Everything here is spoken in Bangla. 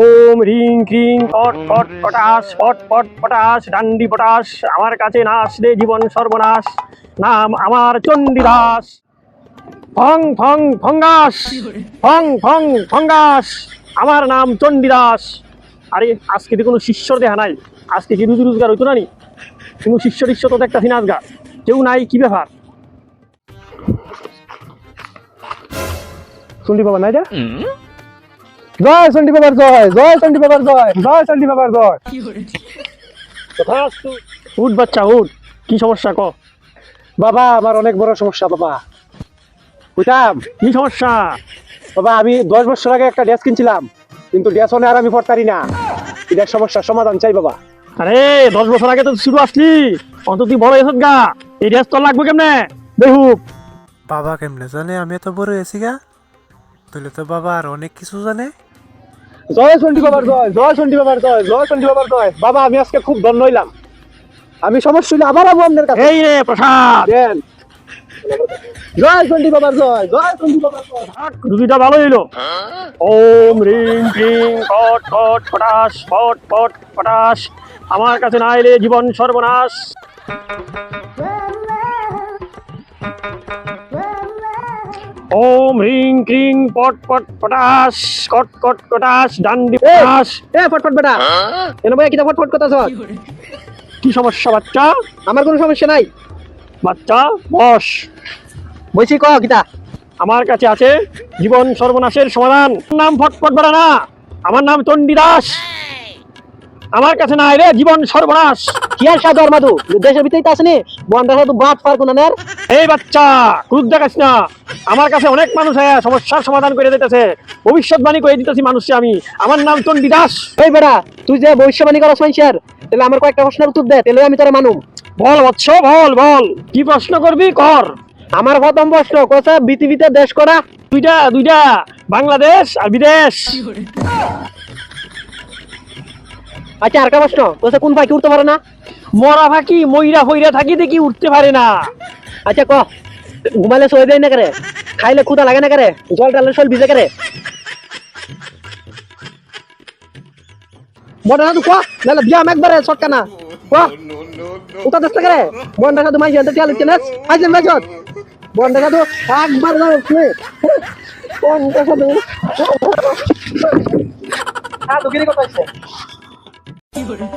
ওম রিং ক্রিং পট পট পটাশ পট পট পটাশ ডান্ডি পটাশ আমার কাছে না আসলে জীবন সর্বনাশ। নাম আমার চণ্ডীদাস। ফং ফং ফঙ্গাস ফং ফং ফঙ্গাস আমার নাম চণ্ডীদাস। আরে আজকে তো কোনো শিষ্যর দেখা নাই। আজকে কি রুজি রোজগার হইতো না নি? কোনো শিষ্য টিষ্য তো একটা ফিনাস গা কেউ নাই কি ব্যাপার? চণ্ডী বাবা নাই যা? জয় চণ্ডী বাবার জয় জয় চণ্ডী বাবার জয় জয় চণ্ডী বাবার জয়। তথাস্তু উঠ বাচ্চা উঠ। কি সমস্যা ক? বাবা আমার অনেক বড় সমস্যা বাবা। বুঝতাম কি সমস্যা? বাবা আমি দশ বছর আগে একটা ড্রেস কিনছিলাম কিন্তু ড্রেস অনে আর আমি পড়তারি না। এটার সমস্যার সমাধান চাই বাবা। আরে দশ বছর আগে তো শুরু আসলি। অন্তত তুই বড় এসত গা। এই ড্রেস তো লাগবে কেমনে? বেহুব। বাবা কেমনে জানে? আমি এত বড় হয়েছি গা। তাহলে তো বাবা আর অনেক কিছু জানে। জয় চণ্ডী বাবার জয় জয় চণ্ডী বাবার জয় জয় চণ্ডী বাবার জয়। বাবা আমি আজকে খুব ধন্য হইলাম। আমি সমস্যা হইলে আবার আবু আপনার কাছে। এই রে প্রসাদ। দেন। জয় চণ্ডী বাবার জয় জয় চণ্ডী বাবার জয়। রুটিটা ভালো হইল। ওম রিং ক্রিং পট পট পটাশ পট পট পটাশ আমার কাছে না এলে জীবন সর্বনাশ। ওম রিং ক্রিং পট পট পটাশ কট কট কটাশ ডান্ডি পটাশ। এ ফটফট বেটা। এনে ভাই কিটা ফটফট কথা সব কি সমস্যা বাচ্চা? আমার কোনো সমস্যা নাই। বাচ্চা বস। বলছি ক কিটা আমার কাছে আছে জীবন সর্বনাশের সমাধান। নাম ফটফট বেড়া না। আমার নাম চণ্ডীদাস। আমার কাছে না রে জীবন সর্বনাশ। কি আর সাধু আর মাধু? দেশের ভিতরেই তো আসেনি বন্ধা সাধু বাট পার কোন নের এই বাচ্চা ক্রুদ দেখাস না। আমার কাছে অনেক মানুষ আয়া সমস্যার সমাধান করে দিতেছে। ভবিষ্যৎবাণী করে দিতেছি মানুষকে আমি। আমার নাম চণ্ডীদাস এই বেড়া তুই যে ভবিষ্যবাণী করস মানুষের তাহলে আমার কয়েকটা প্রশ্নের উত্তর দে তাহলে আমি তোরা মানুম। বল বৎস বল বল। কি প্রশ্ন করবি? কর। আমার প্রথম প্রশ্ন কথা পৃথিবীতে দেশ করা? দুইটা দুইটা। বাংলাদেশ আর বিদেশ। আচ্ছা আর একটা প্রশ্ন। কোন পাখি উঠতে পারে না? মরা ফাঁকি ময়রা ফইরা থাকি দেখি উঠতে পারে না। আচ্ছা ক? ঘুমালে সয়ে দেয় না করে? খাইলে ক্ষুদা লাগে না করে? জল টালে শোল ভিজে করে? মনে না তো ক? নাহলে একবারে শটকা না। ক? উতা দস্তা করে বন্ধ দেখা তো মাই জানতে চালু চেনাস আইজেন বাজত বন্ধ দেখা তো একবার না শুনে বন্ধ দেখা তো সাধু গিরি কথা 没有人